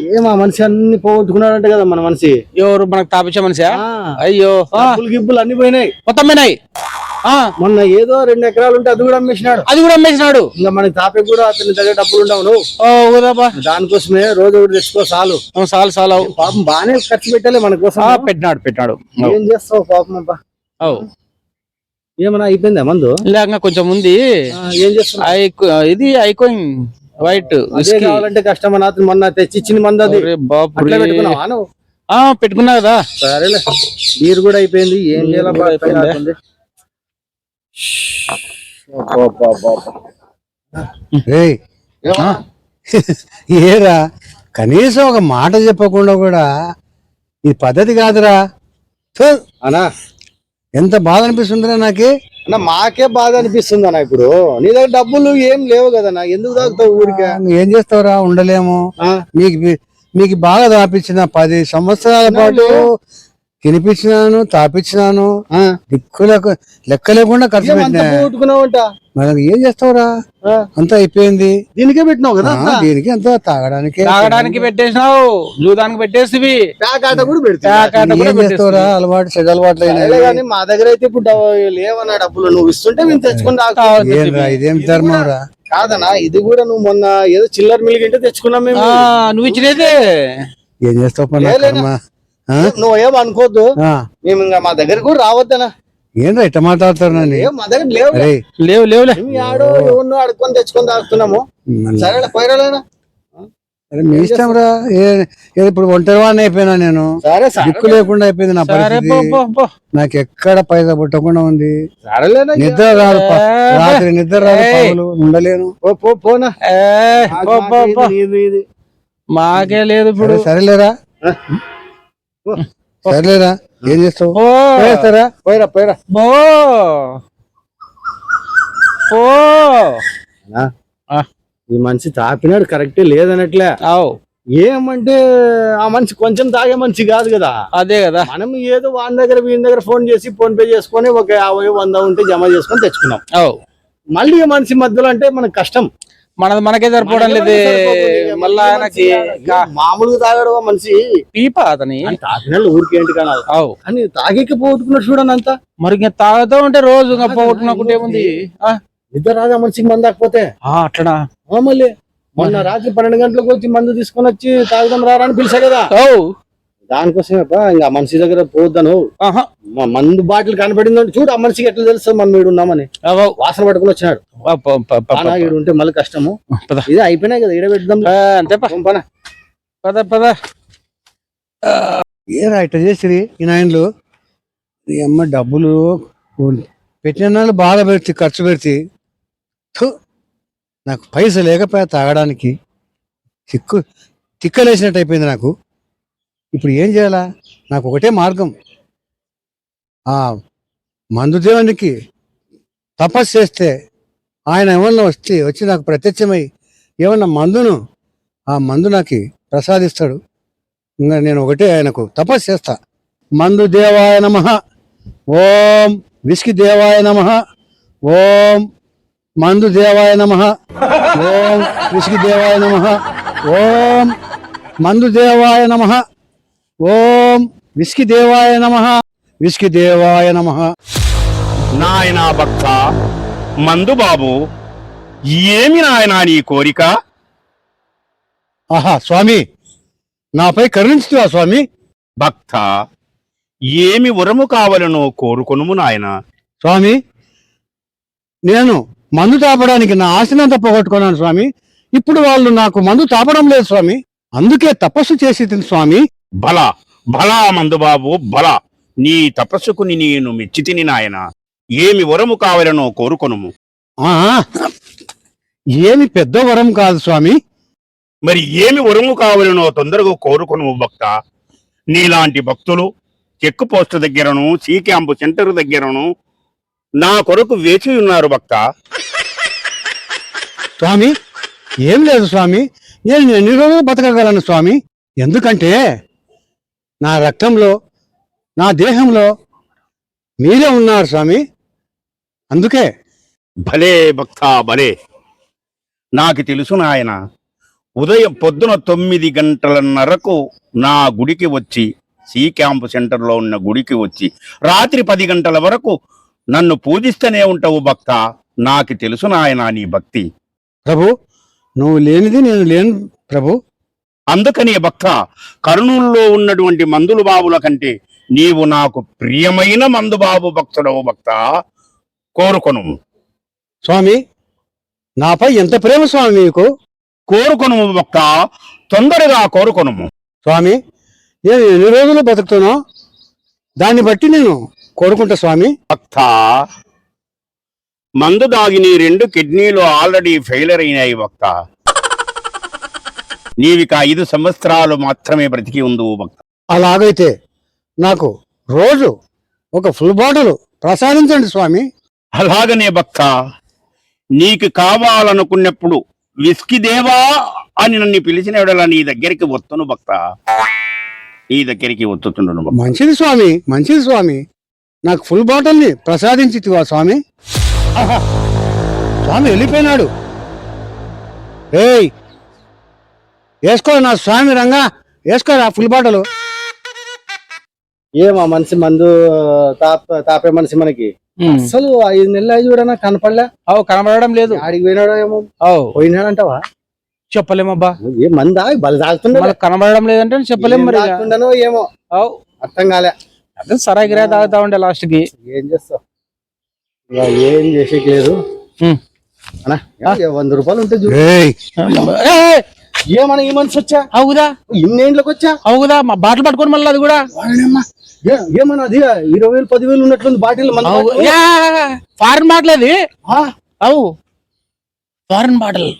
ఏం ఆ మనిషి అన్ని పోగొట్టుకున్నాడంట కదా మన మనిషి. ఎవరు మనకు తాపించే మనిషా? ఆ, అయ్యో. గిబ్బులు అన్ని పోయినాయి. మొత్తం పోయినాయి. మొన్న ఏదో రెండు ఎకరాలు ఉంటే అది కూడా అమ్మేసినాడు. అది కూడా అమ్మేసినాడు. ఇంకా మనకి తాపే కూడా అతని దగ్గర డబ్బులు ఉండవు నువ్వు. దానికోసమే రోజు ఒకటి తెచ్చుకో చాలు. చాలు చాలు. పాపం బాగానే ఖర్చు పెట్టాలి మన కోసం. పెట్టినాడు పెట్టినాడు. ఏం చేస్తావు పాపం అబ్బా? ఏమన్నా అయిపోయిందా మందు? లేక కొంచెం ఉంది. ఏం చేస్తున్నావు? ఐకో ఇది ఐకోయిన్ వైట్ కావాలంటే కష్టం అన్న మొన్న తెచ్చి ఇచ్చిన మందు అది పెట్టుకున్నా కదా. సరేలే. బీర్ కూడా అయిపోయింది. ఏం చేయాలి ఏరా? కనీసం ఒక మాట చెప్పకుండా కూడా ఈ పద్ధతి కాదురా. థు, అన్నా ఎంత బాధ అనిపిస్తుందిరా నాకి? అన్న మాకే బాధ అనిపిస్తుంది అన్న ఇప్పుడు. నీ దగ్గర డబ్బులు ఏం లేవు కదన్నా ఎందుకు తాగుతావు ఊరికే? ఏం చేస్తావురా? ఉండలేము? మీకు మీకు బాగా తాపించిన పది సంవత్సరాల పాటు తినిపించినాను తాపించినాను? దిక్కులకు లెక్క లేకుండా ఖర్చు పెట్టినా. మరి ఏం చేస్తావురా? అంతా అయిపోయింది. దీనికే పెట్టినావు కదా దీనికి అంతా తాగడానికి. తాగడానికి పెట్టేసినావు జూదానికి ఏం చేస్తావురా? అలవాటు చెడు అలవాట్లు అయినాయి. కానీ మా దగ్గర అయితే ఇప్పుడు లేవన్నా డబ్బులు నువ్వు ఇస్తుంటే మేము తెచ్చుకుని ఇదేం ధర్మం రా? కాదన్నా ఇది కూడా నువ్వు మొన్న ఏదో చిల్లర మిలిగింటే తెచ్చుకున్నాం మేము. ఆ, నువ్వు ఇచ్చినదే. ఏం చేస్తావు నువ్వు ఆ, మేము ఇంకా మా దగ్గర కూడా రావద్దనా? ఏంరా ఇట్ట మాట్లాడతారు నన్ను? ఏం మా దగ్గర లేవు లేవు లేవులే. మేము ఆడో ఎవరినో అడుక్కొని తెచ్చుకొని తాగుతున్నాము. సరేలే పోయిరాలేనా అరే మీ ఇష్టం రా. ఏ- ఏ ఇప్పుడు ఒంటరి వాడిని అయిపోయినా నేను. సరే సరే. దిక్కు లేకుండా అయిపోయింది నా సరే పరిస్థితి. పో, పో, పో. నాకు ఎక్కడ పైసా పుట్టకుండా ఉంది. నిద్ర రాదు రాత్రి నిద్ర రాదు ఉండలేను. పోనా? మాకే లేదు ఇప్పుడు. సరే, సరేలేరా. సరేలేరా ఏం చేస్తావు? పోయిరా పోయిరా. ఆ. ఈ మనిషి తాపినాడు కరెక్టే లేదనట్లే. అవు. ఏమంటే ఆ మనిషి కొంచెం తాగే మనిషి కాదు కదా. అదే కదా. మనం ఏదో వాని దగ్గర వీని దగ్గర ఫోన్ చేసి ఫోన్ పే చేసుకొని ఒక యాభై వంద ఉంటే జమ చేసుకొని తెచ్చుకున్నాం. అవు. మళ్ళీ ఈ మనిషి మధ్యలో అంటే మనకు కష్టం. మనది మనకే సరిపోవడం లేదు. మళ్ళా ఆయనకి మామూలుగా తాగాడు మనిషి? పీప అతని. అని తాగినాళ్ళు ఊరికి ఏంటి కాదు అవు. కానీ తాగికి పోగొట్టుకున్నాడు చూడండి అంతా. మరి ఇంకా తాగుతూ ఉంటే రోజు ఇంకా పోగొట్టుకున్నకుంటే ఏముంది? ఆ, నిద్ర రాదా మనిషికి మంది ఆ మళ్ళీ. మొన్న రాత్రి పన్నెండు గంటలకు వచ్చి మందు తీసుకొని వచ్చి తాగుదాం రారా అని పిలిచా కదా? దానికోసమే ఇంకా ఆ మనిషి దగ్గర పోద్దాను ఆహా. మా మందు బాటిల్ కనపడిందంటే చూడు ఆ మనిషికి ఎట్లా తెలుస్తుంది మనం ఈడు ఉన్నామని. వాసన పట్టుకుని వచ్చినాడు. ఉంటే మళ్ళీ కష్టము. పద. ఇది అయిపోయినాయి కదా ఈడ పెడదాం ఆ, అంతే. పన. పద పద. ఏరా ఇట్ట చేసిరి ఈ నాయనలు ఈ అమ్మ డబ్బులు పెట్టిన బాగా పెడితే ఖర్చు పెడితే నాకు పైసలు లేకపోయా తాగడానికి చిక్కు తిక్కలేసినట్టు అయిపోయింది నాకు. ఇప్పుడు ఏం చేయాలా? నాకు ఒకటే మార్గం. ఆ మందుదేవునికి తపస్సు చేస్తే ఆయన ఏమన్నా వస్తే వచ్చి నాకు ప్రత్యక్షమై ఏమన్నా మందును ఆ మందు నాకు ప్రసాదిస్తాడు. ఇంకా నేను ఒకటే ఆయనకు తపస్సు చేస్తా. మందు దేవాయ నమ. ఓం విస్కి దేవాయ నమ. ఓం మందు దేవాయ నమ. ఓం విస్కి దేవాయ నమ. ఓం మందు దేవాయ నమ. ఓం విస్కి దేవాయ నమ. విస్కి దేవాయ నమ. నాయనా భక్త మందుబాబు ఏమి నాయనా నీ కోరిక? ఆహా స్వామి నాపై కరుణించుతువా స్వామి? భక్త ఏమి వరము కావలనో కోరుకొనుము నాయనా. స్వామి నేను మందు తాపడానికి నా ఆశనంతా పోగొట్టుకున్నాను స్వామి. ఇప్పుడు వాళ్ళు నాకు మందు తాపడం లేదు స్వామి. అందుకే తపస్సు చేసి స్వామి. బల బలా మందుబాబు బల. నీ తపస్సుకు నేను మెచ్చితిని నాయనా. ఏమి వరము కావలనో కోరుకొనుము. ఆ ఏమి పెద్ద వరం కాదు స్వామి. మరి ఏమి వరము కావలనో తొందరగా కోరుకొనుము భక్త. నీలాంటి భక్తులు చెక్ పోస్ట్ దగ్గరను సీ క్యాంపు సెంటర్ దగ్గరను నా కొరకు వేచి ఉన్నారు భక్త. స్వామి ఏం లేదు స్వామి. నేను ఎన్ని రోజులు బతకగలను స్వామి? ఎందుకంటే నా రక్తంలో నా దేహంలో మీరే ఉన్నారు స్వామి. అందుకే భలే భక్త భలే. నాకు తెలుసు నాయన ఉదయం పొద్దున తొమ్మిది గంటలన్నరకు నా గుడికి వచ్చి సి క్యాంప్ సెంటర్లో ఉన్న గుడికి వచ్చి రాత్రి పది గంటల వరకు నన్ను పూజిస్తూనే ఉంటావు భక్త. నాకు తెలుసు నాయన నీ భక్తి. ప్రభు నువ్వు లేనిది నేను లేను ప్రభు. అందుకని భక్త కర్నూలులో ఉన్నటువంటి మందులు బాబుల కంటే నీవు నాకు ప్రియమైన మందుబాబు భక్తుడవు భక్త కోరుకొను. స్వామి నాపై ఎంత ప్రేమ స్వామి మీకు కోరుకొను భక్త తొందరగా కోరుకొను. స్వామి నేను ఎన్ని రోజులు బతుకుతున్నా? దాన్ని బట్టి నేను కోరుకుంటా స్వామి. భక్త మందు దాగి నీ రెండు కిడ్నీలు ఆల్రెడీ ఫెయిలర్ అయినాయి భక్త నీవిక ఐదు సంవత్సరాలు మాత్రమే బ్రతికి ఉండు భక్త. అలాగైతే నాకు రోజు ఒక ఫుల్ బాటిల్ ప్రసాదించండి స్వామి. అలాగనే భక్త నీకు కావాలనుకున్నప్పుడు విస్కీ దేవా అని నన్ను పిలిచిన నీ దగ్గరికి వస్తును భక్త. నీ దగ్గరికి వస్తున్నాను భక్త. మంచిది స్వామి మంచిది స్వామి. నాకు ఫుల్ బాటిల్ని ప్రసాదించితివా స్వామి? ఆహా! స్వామి వెళ్ళిపోయినాడు. ఏయ్ వేసుకో నా స్వామి రంగా వేసుకోరా ఫుల్ బాటిల్. ఏమా మనిషి మందు తాప తాపే మనిషి మనకి. అసలు ఐదు నెలలు అయి చూడనా కనపడలే. అవు కనబడడం లేదు. ఆడికి పోయినాడో ఏమో? అవు. పోయినాడంటావా? చెప్పలేమబ్బా. ఏ మందా? బలి తాగుతుండే కనబడడం లేదంటే చెప్పలేం మరి. తాగుతుండనో ఏమో? అవు. అర్థం కాలే. అదే సరాయి గిరా తాగుతా ఉండే లాస్ట్కి ఏం చేస్తావు? ఏం చేసేకి లేదు. వంద రూపాయలు ఉంటే చూడు. ఏయ్. ఏయ్, ఏమన్నా ఈ మనిషి వచ్చా? అవుదా? ఇన్నేండ్లకు వచ్చా అవుదా? మా బాటలు పట్టుకొని మళ్ళీ అది కూడా? ఏమన్నా అది ఇరవై వేలు పదివేలు ఉన్నట్లుంది బాటిల్ మన అవు. యా, ఫారెన్ బాటిల్ అది? ఆ, అవు. Foreign bottle.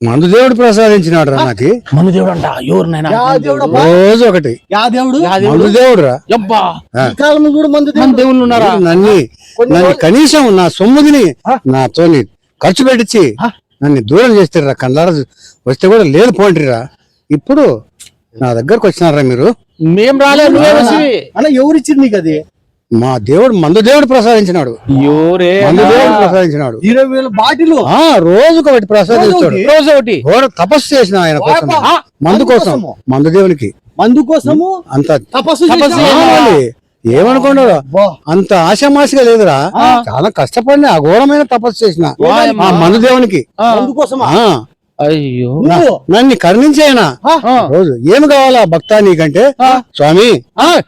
మందు దేవుడు ప్రసాదించినాడు రా నాకు. మన దేవుడు అంట ఎవరు నాయనా? యా దేవుడు. అబ్బా. రోజు ఒకటి? మందు దేవుడు. రా మందు. దేవుళ్ళు ఉన్నారా? నన్ను నన్ను కనీసం నా సొమ్ముదిని ఆ? నాతోని ఖర్చు పెట్టించి? నన్ను దూరం చేస్తారా? కళ్ళార వస్తే కూడా లేదు పోంటిరా ఇప్పుడు నా దగ్గరకు వచ్చినారా మీరు? మేం రాలే నువ్వే వచ్చి అన్న ఎవరు ఇచ్చింది నీకు అది? మా దేవుడు మందు దేవుడు ప్రసాదించినాడు. ఎవరే? మందు దేవుడు ప్రసాదించినాడు. ఇరవై వేల బాటిల్. ఆ రోజుకు ఒకటి ప్రసాదించాడు. రోజు ఒకటి. తపస్సు చేసిన ఆయన కోసం మందు కోసం. మందు దేవునికి. మందు కోసము? అంత తపస్సు ఏమనుకున్నాడు. అంత ఆశామాసిగా లేదురా. చాలా కష్టపడిన అఘోరమైన తపస్సు చేసిన. వాయమ్మా. ఆ మందు దేవునికి. ఆ, మందు కోసమా ఆ, అయ్యో. నన్ను ఆ, రోజు ఏమి కావాలా భక్త నీకంటే. స్వామి ఆ,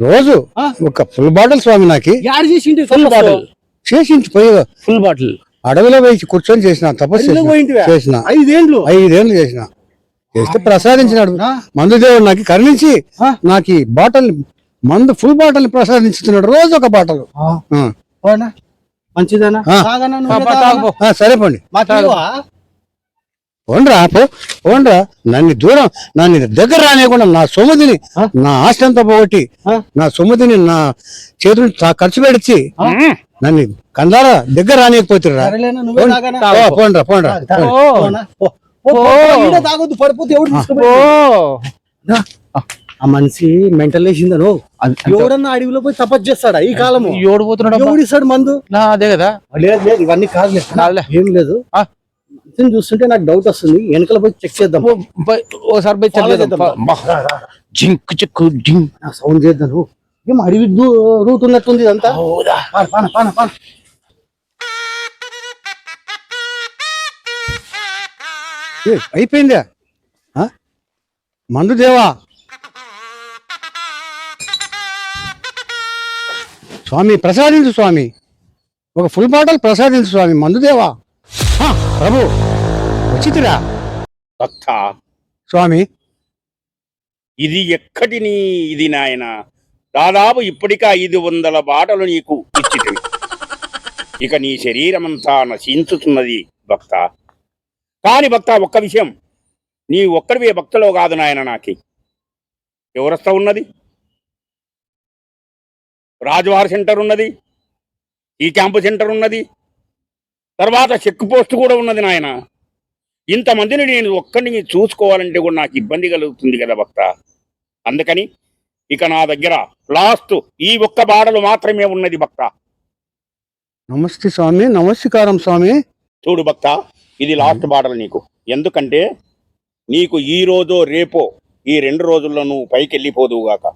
రోజు. ఒక ఫుల్ బాటిల్ స్వామి నాకు. యాడ్ చేసింటి ఫుల్ బాటిల్. చేసించి పోయి ఫుల్ బాటిల్. అడవిలో పోయి కూర్చొని చేసిన తపస్సు చేసిన. ఐదేండ్లు? ఐదేళ్ళు చేసిన. చేస్తే ప్రసాదించినాడు. ఆ, మందు దేవుడు నాకు కరుణించి. నాకు ఈ బాటిల్ మందు ఫుల్ బాటిల్ ప్రసాదించుతున్నాడు. రోజు ఒక బాటిల్? మంచిదేనా? ఆ. తాగనా పా, పోండ్రా. నన్ను దూరం నన్ను దగ్గర రానియకుండా నా సొమ్ముదిని? నా ఆస్తి అంతా పోగొట్టి? నా సొమ్ముదిని నా చేతులు ఖర్చు పెడిచి నన్ను కందారా దగ్గర రానియకపోతురా? పోండ్రా పోండ్రా. తాగొద్దు పడిపోతే ఎవరు ఆ మనిషి మెంటల్ వేసిందను ఎవడన్నా అడవిలో పోయి తపస్సు చేస్తాడా ఈ కాలము? ఓడిపోతున్నాడు అబ్బా. ఎవడిస్తాడు మందు? నా అదే కదా. లేదు లేదు ఇవన్నీ కాదులే. కాదులే. ఏం లేదు. ఆ. మనిషిని చూస్తుంటే నాకు డౌట్ వస్తుంది. వెనకల పోయి చెక్ చేద్దాం. ఓసారి పోయి చదివేద్దాం. చేద్దాం. జింక్ చిక్కు జింక్. సౌండ్ చేద్దాం. ఏం అడవి దూ- రూట్ ఉన్నట్టుంది ఇదంతా. పాన పాన పాన అయిపోయిందా? ఆ? మందు దేవా? స్వామి ప్రసాదించు స్వామి. ఒక ఫుల్ బాటిల్ ప్రసాదించు స్వామి. మందు దేవా. ఆ, ప్రభు వచ్చితిరా. భక్త స్వామి. ఇది ఎక్కడి నీ ఇది నాయన? దాదాపు ఇప్పటికా ఐదు వందల బాటలు నీకు ఇచ్చిటివి ఇక నీ శరీరమంతా నశించుతున్నది భక్త. కాని భక్త ఒక్క విషయం. నీ ఒక్కడివే భక్తులో కాదు నాయన నాకి. ఎవరస్తా ఉన్నది? రాజవారి సెంటర్ ఉన్నది ఈ క్యాంపు సెంటర్ ఉన్నది. తర్వాత చెక్ పోస్ట్ కూడా ఉన్నది నాయన. ఇంతమందిని నేను ఒక్కడిని చూసుకోవాలంటే కూడా నాకు ఇబ్బంది కలుగుతుంది కదా భక్త. అందుకని ఇక నా దగ్గర లాస్ట్ ఈ ఒక్క బాడలు మాత్రమే ఉన్నది భక్త. నమస్తే స్వామి నమస్కారం స్వామి. చూడు భక్త ఇది లాస్ట్ బాటలు నీకు. ఎందుకంటే నీకు ఈ రోజో రేపో ఈ రెండు రోజుల్లో నువ్వు పైకి వెళ్ళిపోదువు గాక.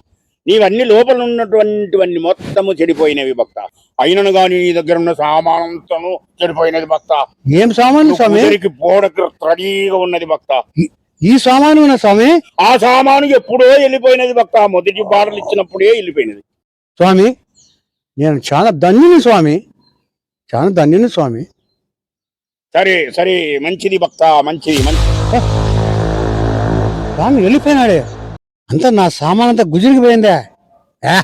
నీవన్నీ లోపల ఉన్నటువంటివన్నీ మొత్తము చెడిపోయినవి భక్త. అయినను గాని నీ దగ్గర ఉన్న సామానంతను చెడిపోయినది భక్త. ఏం సామాను స్వామి? పోడకు రెడీగా ఉన్నది భక్త. ఈ- సామాను ఉన్న స్వామి? ఆ సామాను ఎప్పుడో వెళ్ళిపోయినది భక్త. మొదటి బాటలు ఇచ్చినప్పుడే వెళ్ళిపోయినది. స్వామి నేను చాలా ధన్యుని స్వామి. చాలా ధన్యుని స్వామి. సరే సరే మంచిది భక్త మంచిది మంచి స్వామి వెళ్ళిపోయినాడే. అంతా నా సామాన్ అంతా గుజరికి పోయిందే. ఏ?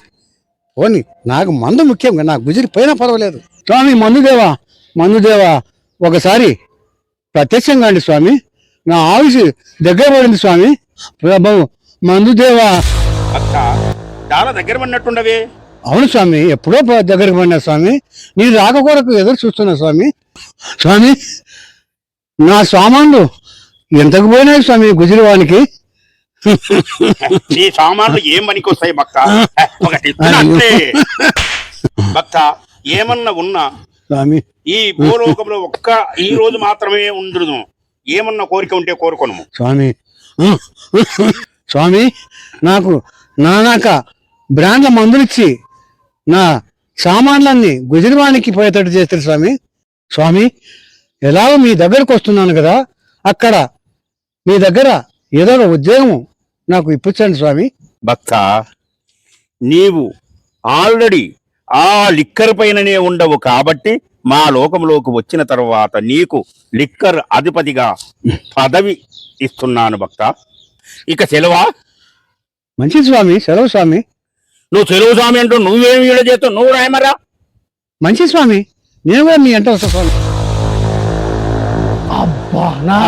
పోని నాకు మందు ముఖ్యం నాకు గుజరికి పోయినా పర్వాలేదు. స్వామి మందుదేవా మందుదేవా ఒకసారి ప్రత్యక్షంగా అండి స్వామి. నా ఆయుష్ దగ్గర పడింది స్వామి. ప్రభు మందుదేవా భక్త చాలా దగ్గర పడినట్టుండవే. అవును స్వామి ఎప్పుడో దగ్గరికి పడినా స్వామి. నీ రాక కొరకు ఎదురు చూస్తున్నా స్వామి. స్వామి నా సామాన్లు ఎంతకు పోయినాయి స్వామి గుజరివానికి? నీ సామాన్లు ఏం పనికి వస్తాయి భక్త? ఒకటి భక్త ఏమన్నా ఉన్నా స్వామి. ఈ భూలోకంలో ఒక్క ఈ రోజు మాత్రమే ఉండదు ఏమన్నా కోరిక ఉంటే కోరుకోను స్వామి. స్వామి నాకు నానాక బ్రాండ్ల మందులిచ్చి నా సామాన్లన్నీ గుజరివానికి పోయేటట్టు చేస్తారు స్వామి. స్వామి ఎలాగో మీ దగ్గరకు వస్తున్నాను కదా అక్కడ మీ దగ్గర ఏదో ఒక ఉద్యోగం నాకు ఇప్పించండి స్వామి. భక్త నీవు ఆల్రెడీ ఆ లిక్కర్ పైననే ఉండవు కాబట్టి మా లోకంలోకి వచ్చిన తర్వాత నీకు లిక్కర్ అధిపతిగా పదవి ఇస్తున్నాను భక్త. ఇక సెలవా? మంచిది స్వామి సెలవు స్వామి. నువ్వు సెలవు స్వామి అంటూ నువ్వేమి ఈడ చేస్తావు? నువ్వు రాయమరా? మంచిది స్వామి నేను కూడా మీ అంట వస్తా స్వామి. అబ్బా నా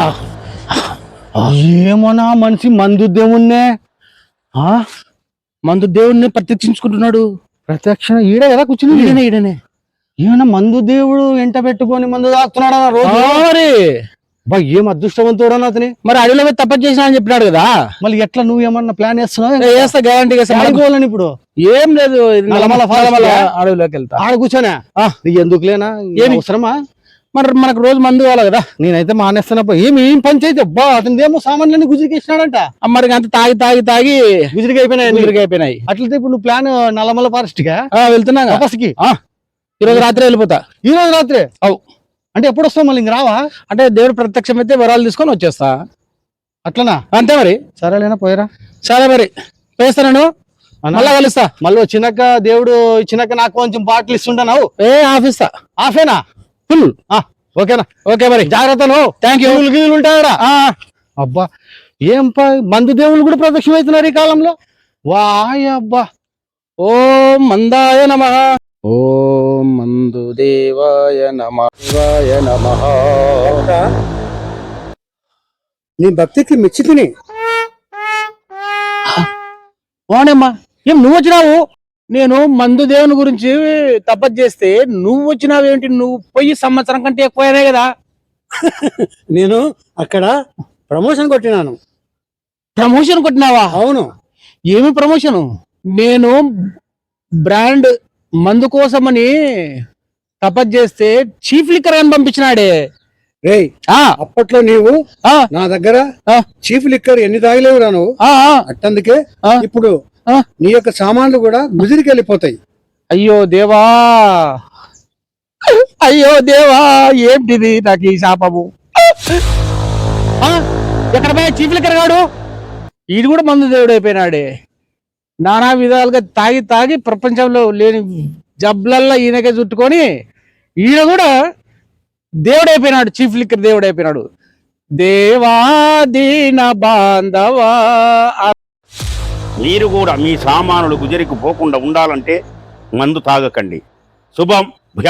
ఏమోనా మనిషి మందు దేవుణ్ణే. ఆ? మందు దేవుడిని ప్రత్యక్షించుకుంటున్నాడు. ప్రత్యక్ష ఈడ ఎలా కూర్చుని ఈడనే ఈడనే. ఈయన మందు దేవుడు ఎంట పెట్టుకొని మందు తాగుతున్నాడా రోజు? అబ్బా, ఏం అదృష్టవంతుడు అతని? మరి అడవిలో పోయి తప్పని చేసినా అని చెప్పినాడు కదా? మళ్ళీ ఎట్లా నువ్వు ఏమన్నా ప్లాన్ చేస్తున్నావు? చేస్తా గ్యారంటీ ఆడుకోవాలని ఇప్పుడు? ఏం లేదు? అడవిలోకి వెళ్తా. ఆడ కూర్చోనా? ఆ. నీకు ఎందుకులేనా? ఏమి? అవసరమా? మరి మనకు రోజు మందు కావాలి కదా? నేనైతే మానేస్తున్నప్పుడు ఏమి ఏం పంచాయితీ అబ్బా అతని ఏమో సామాన్లన్నీ గుజరికేసినాడంట. మరి అంత తాగి తాగి తాగి గుజరికి అయిపోయినాయి ఎదురుగా అయిపోయినాయి అట్లయితే ఇప్పుడు నువ్వు ప్లాన్ నల్లమల ఫారెస్ట్గా ఆ, వెళ్తున్నాగా తపస్కి ఈ రోజు రాత్రి వెళ్ళిపోతా. ఈ రోజు రాత్రి? అవు. అంటే ఎప్పుడు వస్తావు మళ్ళీ ఇంక రావా? అంటే దేవుడు ప్రత్యక్షం అయితే వరాలు తీసుకొని వచ్చేస్తా. అట్లనా? అంతే మరి. సరేలేనా పోయిరా. సరే మరి. వేస్తాను మళ్ళా కలుస్తా. మళ్ళీ వచ్చినాక దేవుడు ఇచ్చినాక నాకు కొంచెం బాటిల్ ఇస్తుంటావు ఏ ఆఫీస్తా. ఆఫేనా? ఫుల్. ఓకేనా? ఓకే మరి. జాగ్రత్త నువ్వు. థ్యాంక్ యూ గీవులు ఉంటాయా అబ్బా ఏం మందు దేవుళ్ళు కూడా ప్రత్యక్షమవుతున్నారు ఈ కాలంలో? వాయ్ అబ్బా. ఓం మందాయ నమ. ఓం మందు దేవాయ నమ. దేవాయ నమ. నీ భక్తికి మెచ్చి తిని అవునమ్మా ఏం నువ్వు వచ్చినావు? నేను మందు దేవుని గురించి తపస్సు చేస్తే నువ్వు వచ్చినావేంటి నువ్వు పోయి సంవత్సరం కంటే ఎక్కువైనా కదా. నేను అక్కడ ప్రమోషన్ కొట్టినాను. ప్రమోషన్ కొట్టినావా? అవును. ఏమి ప్రమోషన్? నేను బ్రాండ్ మందు కోసమని తపస్సు చేస్తే చీఫ్ లిక్కర్ అని పంపించినాడే. ఆ. అప్పట్లో నీవు ఆ, నా దగ్గర ఆ. చీఫ్ లిక్కర్ ఎన్ని తాగలేవురా నువ్వు? ఆ, ఆ. అట్టందుకే. ఇప్పుడు. నీ యొక్క సామాన్లు కూడా గుజిరికి వెళ్ళిపోతాయి. అయ్యో దేవా! అయ్యో దేవా! ఏంటిది నాకు ఈ శాపము? ఎక్కడ పోయా చీఫ్ లిక్కర్ గాడు ఈడు కూడా మందు దేవుడు అయిపోయినాడే. నానా విధాలుగా తాగి తాగి ప్రపంచంలో లేని జబ్బలల్లా ఈయనకే చుట్టుకొని ఈయన కూడా దేవుడు అయిపోయినాడు చీఫ్ లిక్కర్ దేవుడు అయిపోయినాడు. దేవా దీన బాంధవా మీరు కూడా మీ సామానులు గుజరికి పోకుండా ఉండాలంటే మందు తాగకండి. శుభం. భుజ